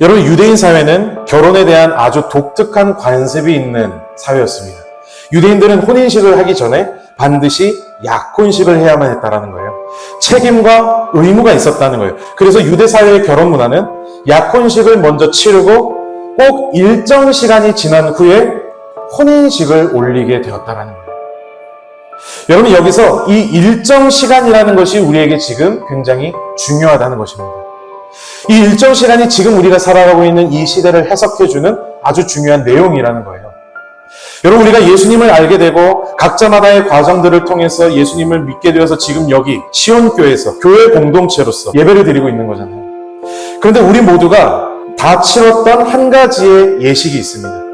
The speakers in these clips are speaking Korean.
여러분, 유대인 사회는 결혼에 대한 아주 독특한 관습이 있는 사회였습니다. 유대인들은 혼인식을 하기 전에 반드시 약혼식을 해야만 했다라는 거예요. 책임과 의무가 있었다는 거예요. 그래서 유대 사회의 결혼 문화는 약혼식을 먼저 치르고 꼭 일정 시간이 지난 후에 혼인식을 올리게 되었다라는 거예요. 여러분 여기서 이 일정 시간이라는 것이 우리에게 지금 굉장히 중요하다는 것입니다. 이 일정 시간이 지금 우리가 살아가고 있는 이 시대를 해석해주는 아주 중요한 내용이라는 거예요. 여러분 우리가 예수님을 알게 되고 각자마다의 과정들을 통해서 예수님을 믿게 되어서 지금 여기 시온교회에서 교회 공동체로서 예배를 드리고 있는 거잖아요. 그런데 우리 모두가 다 치렀던 한 가지의 예식이 있습니다.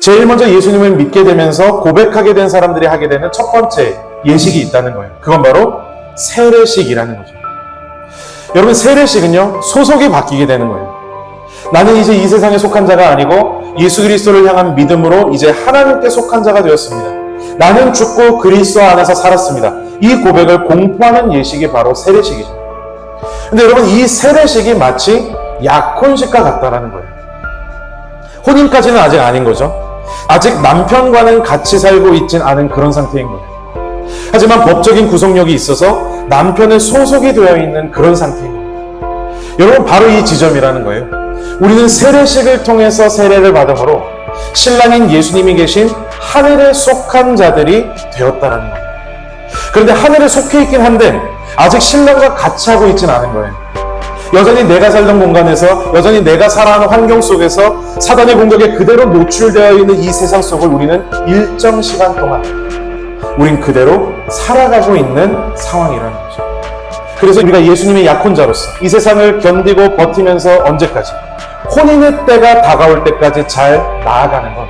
제일 먼저 예수님을 믿게 되면서 고백하게 된 사람들이 하게 되는 첫 번째 예식이 있다는 거예요. 그건 바로 세례식이라는 거죠. 여러분 세례식은요 소속이 바뀌게 되는 거예요. 나는 이제 이 세상에 속한 자가 아니고 예수 그리스도를 향한 믿음으로 이제 하나님께 속한 자가 되었습니다. 나는 죽고 그리스도 안에서 살았습니다. 이 고백을 공포하는 예식이 바로 세례식이죠. 근데 여러분 이 세례식이 마치 약혼식과 같다라는 거예요. 혼인까지는 아직 아닌 거죠. 아직 남편과는 같이 살고 있진 않은 그런 상태인 거예요. 하지만 법적인 구속력이 있어서 남편의 소속이 되어 있는 그런 상태인 겁니다. 여러분 바로 이 지점이라는 거예요. 우리는 세례식을 통해서 세례를 받음으로 신랑인 예수님이 계신 하늘에 속한 자들이 되었다라는 겁니다. 그런데 하늘에 속해 있긴 한데 아직 신랑과 같이 하고 있진 않은 거예요. 여전히 내가 살던 공간에서 여전히 내가 살아가는 환경 속에서 사단의 공격에 그대로 노출되어 있는 이 세상 속을 우리는 일정 시간 동안 우린 그대로 살아가고 있는 상황이라는 거죠. 그래서 우리가 예수님의 약혼자로서 이 세상을 견디고 버티면서 언제까지 혼인의 때가 다가올 때까지 잘 나아가는 것.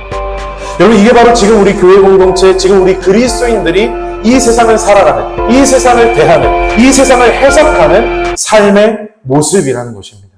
여러분 이게 바로 지금 우리 교회 공동체, 지금 우리 그리스도인들이 이 세상을 살아가는, 이 세상을 대하는, 이 세상을 해석하는 삶의 모습이라는 것입니다.